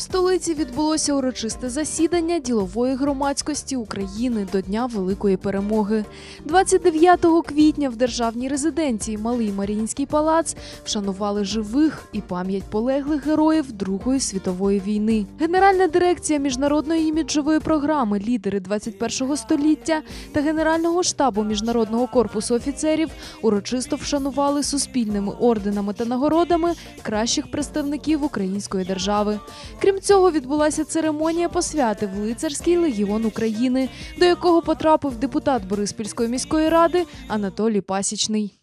столиці відбулося урочисте засідання ділової громадськості України до Дня Великої Перемоги. 29 квітня в державній резиденції Малий Маріїнський палац вшанували живих і пам'ять полеглих героїв Другої світової війни. Генеральна дирекція міжнародної іміджової програми Лідери 21 століття та Генерального штабу міжнародного корпусу офіцерів урочисто вшанували суспільними орденами та нагородами кращих представників української держави. Крім цього, відбулася церемонія посвяти в лицарський легіон України, до якого потрапив депутат Бориспільської міської ради Анатолій Пасічний.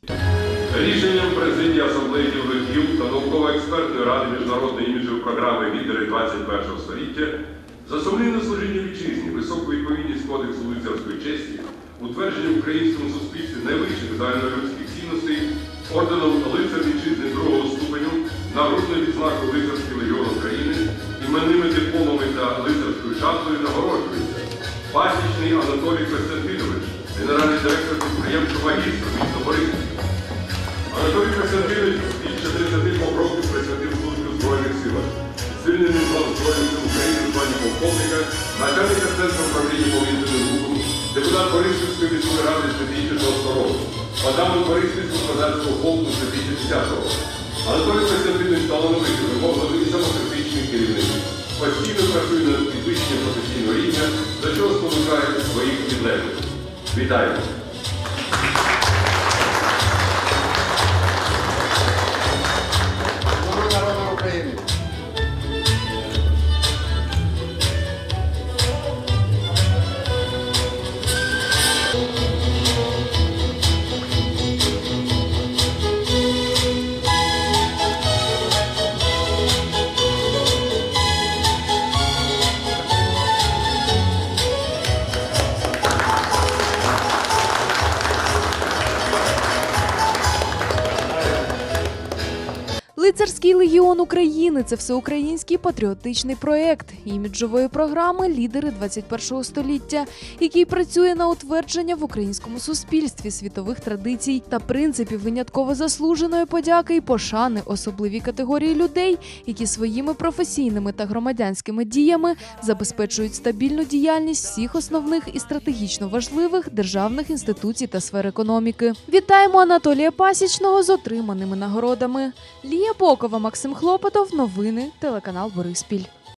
Рішенням президії Асамблеї діловиків та науково-експертної ради міжнародної іміджової програми «Лідери 21 століття» за сумлінне служіння вітчизні, високу відповідність Кодексу лицарської честі, утвердження в українському суспільстві найвищих загальнолюдських цінностей, орденом лицар вітчизни другого ступеню, нагрудною відзнакою України, іменними дипломами та лицарською шаблею нагороджується Пасічний Анатолій Костянтинович, генеральний директор підприємства «Магістр» міста Бориспіль. Анатолій Костянтинович більше 32 років присвятив службі в Збройних силах. З лав Збройних сил України в званні полковника, начальника Центру управління повітряним рухом, депутат Бориспільської міської ради з 2006 року, отаман Бориспільського козацького полку з 2010 року. Анатолій Костянтинович талановитий, вимогливий і самокритичний керівник. Постійно працює над підвищенням професійного рівня, до чого спонукає своїх підлеглих. Вітаю! Лицарський легіон України це всеукраїнський патріотичний проєкт іміджової програми Лідери 21 століття, який працює на утвердження в українському суспільстві світових традицій та принципів винятково заслуженої подяки і пошани особливій категорії людей, які своїми професійними та громадянськими діями забезпечують стабільну діяльність всіх основних і стратегічно важливих державних інституцій та сфер економіки. Вітаємо Анатолія Пасічного з отриманими нагородами. Лія Бокова, Максим Хлопотов. Новини телеканал Бориспіль.